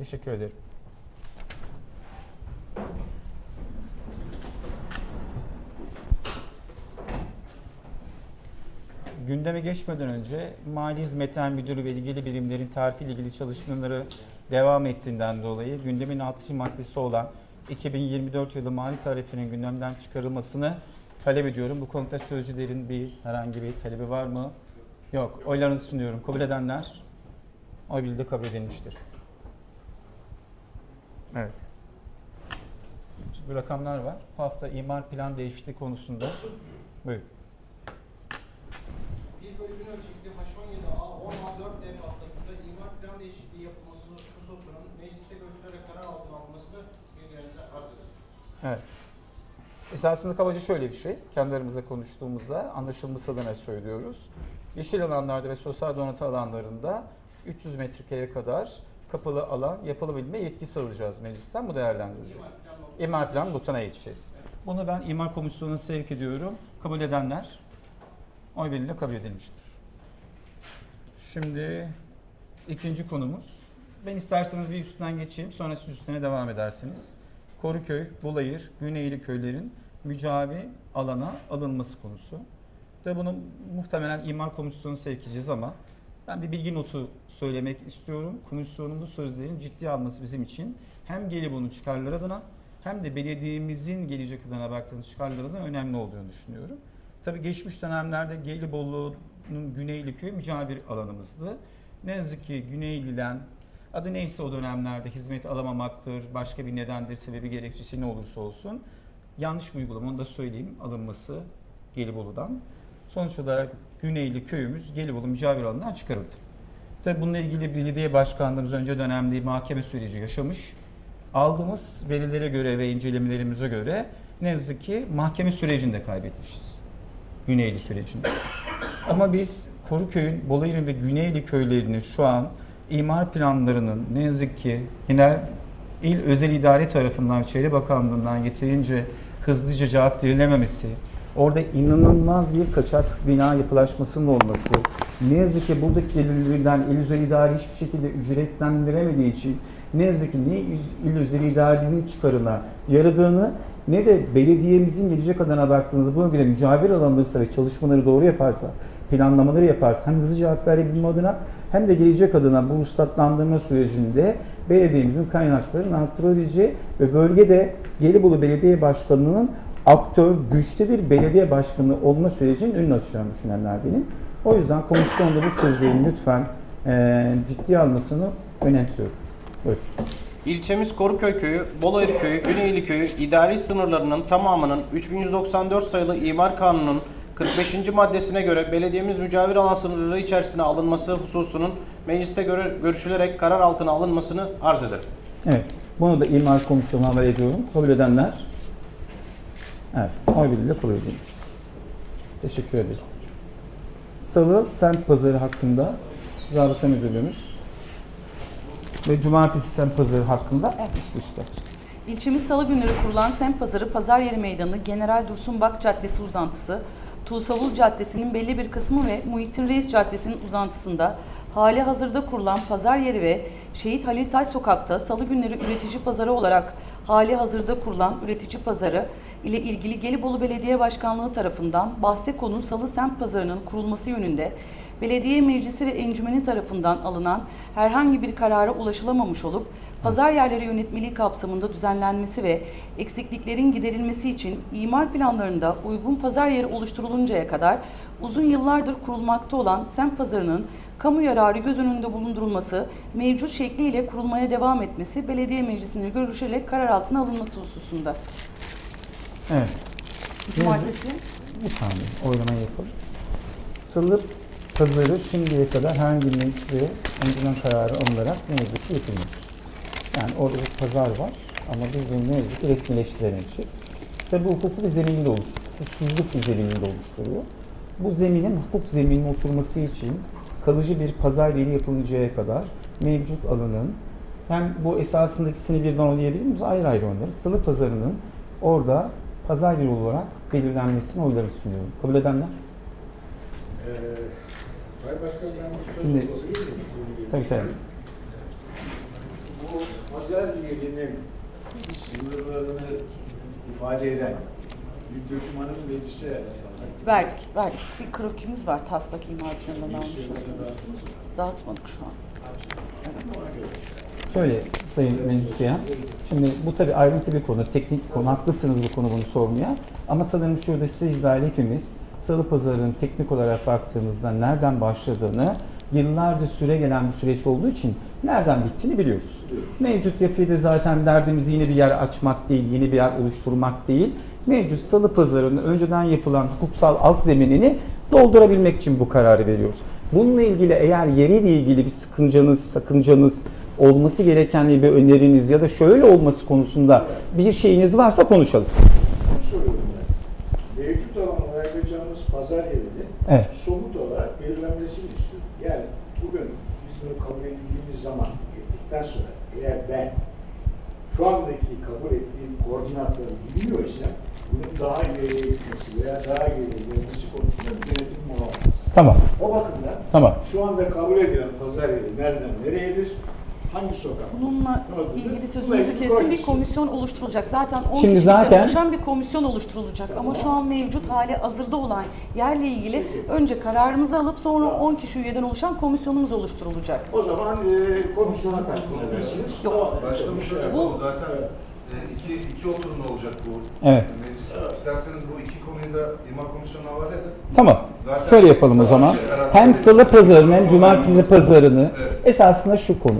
Teşekkür ederim. Gündeme geçmeden önce Mali Hizmetler Müdürü ve ilgili birimlerin tarifi ile ilgili çalışmaları devam ettiğinden dolayı gündemin artışı maddesi olan 2024 yılı mali tarifinin gündemden çıkarılmasını talep ediyorum. Bu konuda sözcülerin bir herhangi bir talebi var mı? Yok. Oylarınızı sunuyorum. Kabul edenler oy birliğiyle kabul edilmiştir. Evet. Şimdi bu rakamlar var. Bu hafta imar plan değişikliği konusunda. Buyurun. 1 bölü 1000 ölçekli H17A 10A4 ev haftasında imar plan değişikliği yapılması hususunun mecliste görüşülerek karar altına alınmasını bilgilerinize arz ederim. Evet. Esasında kabaca şöyle bir şey. Kendi aramızda konuştuğumuzda anlaşılması adına söylüyoruz. Yeşil alanlarda ve sosyal donatı alanlarında 300 metrekareye kadar kapalı alan yapılabilme yetkisi alacağız meclisten. Bu değerlendirilecek. İmar plan butona geçeceğiz. Bunu ben imar komisyonuna sevk ediyorum. Kabul edenler oy birliğiyle kabul edilmiştir. Şimdi ikinci konumuz. Ben isterseniz bir üstünden geçeyim. Sonra siz üstüne devam edersiniz. Koruköy, Bulayır, Güneyli köylerin mücavi alana alınması konusu. De bunu muhtemelen imar komisyonu sevk edeceğiz ama ben bir bilgi notu söylemek istiyorum. Komisyonun bu sözlerin ciddiye alması bizim için hem Gelibolu'nun çıkarları adına hem de belediyemizin gelecek adına baktığımız çıkarları adına önemli olduğunu düşünüyorum. Tabii geçmiş dönemlerde Gelibolu'nun Güneyli köyü mücavir alanımızdı. Ne yazık ki Güneyli'den adı neyse o dönemlerde hizmet alamamaktır, başka bir nedendir, sebebi gerekçesi ne olursa olsun yanlış bir uygulama onu da söyleyeyim alınması Gelibolu'dan. Sonuç olarak Güneyli köyümüz Gelibolu mücavir alanından çıkarıldı. Tabii bununla ilgili belediye başkanlığımız önce dönemde mahkeme süreci yaşamış. Aldığımız verilere göre ve incelemelerimize göre ne yazık ki mahkeme sürecinde kaybetmişiz. Güneyli sürecinde. Ama biz Koruköy'ün, Bolayır'ın ve Güneyli köylerinin şu an imar planlarının ne yazık ki yine il özel idare tarafından, Çevre Bakanlığı'ndan yeterince hızlıca cevap verilememesi, orada inanılmaz bir kaçak bina yapılaşmasının olması, ne yazık ki buradaki gelirlerden il özel idare hiçbir şekilde ücretlendiremediği için ne yazık ki ne il özel idarenin çıkarına yaradığını ne de belediyemizin gelecek adına baktığınızda bu bölgede mücavir alanlarsa ve çalışmaları doğru yaparsa, planlamaları yaparsa hem hızlı cevap verebilme adına hem de gelecek adına bu ruhsatlandırma sürecinde belediyemizin kaynaklarının artırılabileceği ve bölgede Gelibolu Belediye Başkanı'nın aktör, güçlü bir belediye başkanı olma sürecinin önünü açacağını düşünenler benim. O yüzden komisyonda bu sözlerin lütfen eee ciddiye almasını önemsiyorum. Buyurun. İlçemiz Koruköy Köyü, Bolayır Köyü, Güneyli Köyü idari sınırlarının tamamının 3194 sayılı İmar Kanunu'nun 45. maddesine göre belediyemiz mücavir alan sınırları içerisine alınması hususunun mecliste göre görüşülerek karar altına alınmasını arz ederim. Evet. Bunu da imar komisyonuna haber ediyorum. Kabul edenler Evet. Oy birliğiyle kabul edilmiş. Teşekkür ederim. Salı semt pazarı hakkında Zabıta Müdürlüğümüz ve Cumartesi semt pazarı hakkında üst üste. İlçemiz salı günleri kurulan semt pazarı pazar yeri meydanı General Dursun Bak Caddesi uzantısı, Tuğsavul Caddesi'nin belli bir kısmı ve Muhittin Reis Caddesi'nin uzantısında hali hazırda kurulan pazar yeri ve Şehit Halil Taş Sokak'ta salı günleri üretici pazarı olarak hali hazırda kurulan üretici pazarı ile ilgili Gelibolu Belediye Başkanlığı tarafından bahse konu salı semt pazarının kurulması yönünde Belediye Meclisi ve Encümeni tarafından alınan herhangi bir karara ulaşılamamış olup pazar yerleri yönetmeliği kapsamında düzenlenmesi ve eksikliklerin giderilmesi için imar planlarında uygun pazar yeri oluşturuluncaya kadar uzun yıllardır kurulmakta olan semt pazarının kamu yararı göz önünde bulundurulması, mevcut şekliyle kurulmaya devam etmesi belediye meclisine görüşerek karar altına alınması hususunda. Evet. Cumartesi Bir saniye oylamayı yapalım. Salı pazarı şimdiye kadar herhangi bir meclis ve önceden kararı alınarak ne yazık ki yapılmış. Yani orada bir pazar var ama biz bunu ne yazık ki resmileştirememişiz. Tabi bu hukuku bir zemininde oluşturuyor. Hukuksuzluk bir zemininde oluşturuyor. Bu zeminin hukuk zeminine oturması için kalıcı bir pazar yeri yapılıncaya kadar mevcut alanın hem bu esasında ikisini birden oynayabilir miyiz? Ayrı ayrı oynarız. Salı pazarının orada pazar yeri olarak belirlenmesini oylarını sunuyorum. Kabul edenler? Ee, Sayın Başkan ben bir Şimdi- miyim? Tabii tabii. Bu pazar yerinin sınırlarını ifade eden bir dokümanın meclise Verdik, verdik. Bir krokimiz var taslak imar planından almış olduğumuz. Dağıtmadık şu an. Şöyle Sayın Meclisiyen, şimdi bu tabii ayrıntı bir konu, teknik bir konu, haklısınız bu konu bunu sormaya. Ama sanırım şurada siz dahil hepimiz Salı Pazarı'nın teknik olarak baktığımızda nereden başladığını, yıllarca süre gelen bir süreç olduğu için nereden bittiğini biliyoruz. Mevcut yapıyı da zaten derdimiz yeni bir yer açmak değil, yeni bir yer oluşturmak değil. Mevcut Salı Pazarı'nın önceden yapılan hukuksal alt zeminini doldurabilmek için bu kararı veriyoruz. Bununla ilgili eğer yeriyle ilgili bir sıkıncanız, sakıncanız, olması gereken bir öneriniz ya da şöyle olması konusunda bir şeyiniz varsa konuşalım. Mevcut alan ayıracağımız pazar yerini Evet. somut olarak belirlenmesini istiyorum. Yani bugün biz bunu kabul edildiğimiz zaman ettikten sonra eğer ben şu andaki kabul ettiğim koordinatları bilmiyor isem bunun daha ileriye gitmesi veya daha ileriye gelmesi konusunda bir denetimim olamaz. Tamam. O bakımdan Tamam. şu anda kabul edilen pazar yeri nereden nereyedir? Hangi sokak? Bununla ilgili ilgili kesin bir komisyon oluşturulacak. Zaten 10 Şimdi zaten- oluşan bir komisyon oluşturulacak. Ama şu an mevcut hali hazırda olan yerle ilgili önce kararımızı alıp sonra 10 kişi üyeden oluşan komisyonumuz oluşturulacak. O zaman e, komisyona takdim edersiniz. Yok. Tamam. Başlamış Evet. yapalım. Zaten e, iki, iki oturum olacak bu Evet. meclis. İsterseniz bu iki konuyu da imar komisyonuna havale edin. Tamam. Zaten Şöyle yapalım o zaman. Şey, Hem salı pazarını hem cumartesi pazarını Evet. esasında şu konu.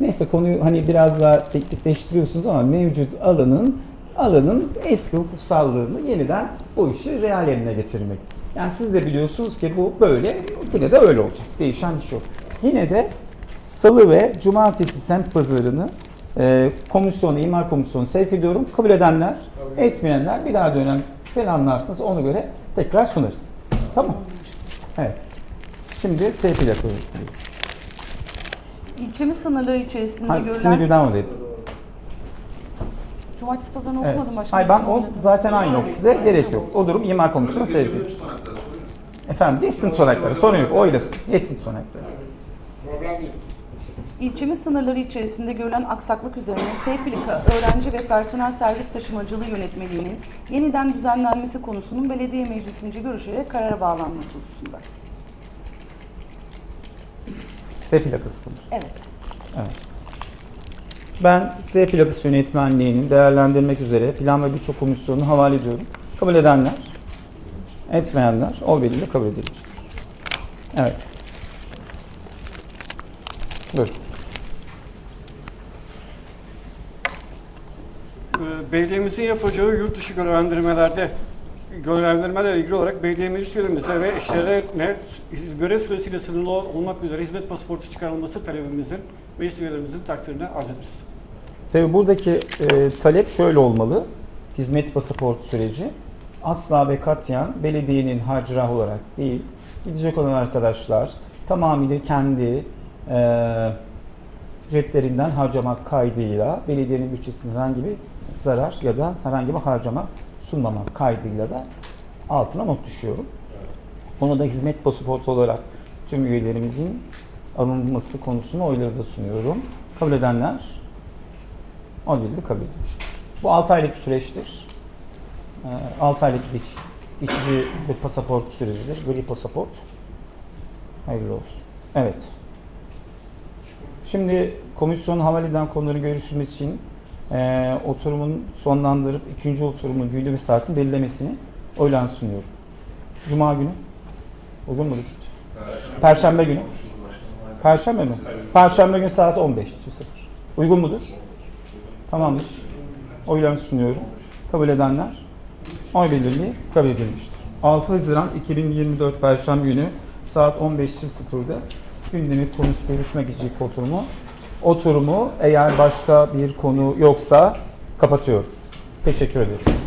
Neyse konuyu hani biraz daha teknikleştiriyorsunuz ama mevcut alanın alanın eski hukuksallığını yeniden bu işi real yerine getirmek. Yani siz de biliyorsunuz ki bu böyle, yine de öyle olacak. Değişen bir şey yok. Yine de salı ve cumartesi semt pazarını e, komisyonu, imar komisyonu sevk ediyorum. Kabul edenler, etmeyenler bir daha dönem planlarsınız. Ona göre tekrar sunarız. Tamam. Evet. Şimdi S plakası. İlçemiz sınırları içerisinde ikisini görülen... birden mı dedim? Cumartesi pazarını Evet. okumadım başka. Hayır ben o zaten aynı o size gerek yok. O durum imar komisyonu sevk. Efendim geçsin tutanakları sorun yok oylasın. Geçsin tutanakları. Problem değil. İlçemiz sınırları içerisinde görülen aksaklık üzerine SEPİLİKA öğrenci ve personel servis taşımacılığı yönetmeliğinin yeniden düzenlenmesi konusunun belediye meclisince görüşülerek karara bağlanması hususunda. S plakası konusu. Evet. Ben S plakası yönetmenliğinin değerlendirmek üzere plan ve birçok komisyonunu havale ediyorum. Kabul edenler, etmeyenler oy birliğiyle kabul edilmiştir. Evet. Buyurun. Ee, Belediyemizin yapacağı yurt dışı görevlendirmelerde görevlendirmelerle ilgili olarak belediye meclis üyelerimize ve eşlerine görev süresiyle sınırlı olmak üzere hizmet pasaportu çıkarılması talebimizin meclis üyelerimizin takdirine arz ederiz. Tabii buradaki e, talep şöyle olmalı. Hizmet pasaportu süreci asla ve katiyen belediyenin harcırah olarak değil, gidecek olan arkadaşlar tamamıyla kendi e, ceplerinden harcamak kaydıyla belediyenin bütçesine herhangi bir zarar ya da herhangi bir harcama sunmamak kaydıyla da altına not düşüyorum. Onu da hizmet pasaportu olarak tüm üyelerimizin alınması konusunu oylarınıza sunuyorum. Kabul edenler o dilde kabul edilmiş. Bu 6 aylık bir süreçtir. 6 aylık geç, geçici bir pasaport sürecidir. Gri pasaport. Hayırlı olsun. Evet. Şimdi komisyon havale eden konuları görüşülmesi için e, oturumun sonlandırıp ikinci oturumun günü ve saatin belirlemesini oylan sunuyorum. Cuma günü. Uygun mudur? Perşembe günü. Perşembe mi? Perşembe günü saat 15.00. Uygun mudur? Tamamdır. Oylarını sunuyorum. Kabul edenler oy birliği kabul edilmiştir. 6 Haziran 2024 Perşembe günü saat 15.00'da gündemi konuş görüşme gidecek oturumu. Oturumu eğer başka bir konu yoksa kapatıyorum. Teşekkür ederim.